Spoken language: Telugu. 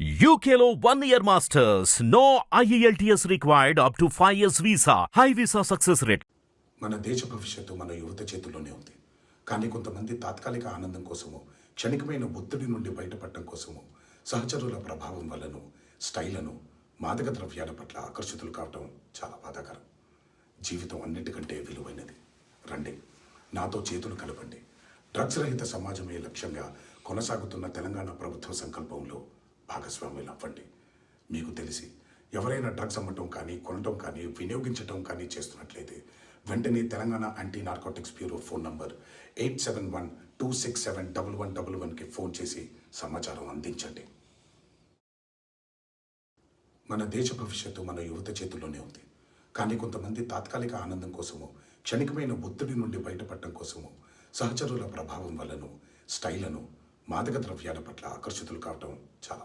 యూకేలో one year masters no IELTS required up to five years visa high visa success rate మన దేశ భవిష్యత్తు మన యువత చేతుల్లోనే ఉంది. కానీ కొంతమంది తాత్కాలిక ఆనందం కోసము క్షణికమైన ఒత్తిడి నుండి బయటపడటం కోసము సహచరుల ప్రభావం వలను స్టైలను మాదక ద్రవ్యాల పట్ల ఆకర్షితులు కావటం చాలా బాధాకరం. జీవితం అన్నిటికంటే విలువైనది. రండి నాతో చేతులు కలపండి. డ్రగ్స్ రహిత సమాజమే లక్ష్యంగా కొనసాగుతున్న తెలంగాణ ప్రభుత్వ సంకల్పంలో భాగస్వాములు అవ్వండి. మీకు తెలిసి ఎవరైనా డ్రగ్స్ అమ్మటం కానీ కొనటం కానీ వినియోగించటం కానీ చేస్తున్నట్లయితే వెంటనే Telangana anti narcotics bureau phone number eight seven one two six seven double one double వన్కి ఫోన్ చేసి సమాచారం అందించండి. మన దేశ భవిష్యత్తు మన యువత చేతుల్లోనే ఉంది. కానీ కొంతమంది తాత్కాలిక ఆనందం కోసము క్షణికమైన ఒత్తిడి నుండి బయటపడటం కోసము సహచరుల ప్రభావం వలన స్టైలను మాదక ద్రవ్యాల పట్ల ఆకర్షితులు కావటం చాలా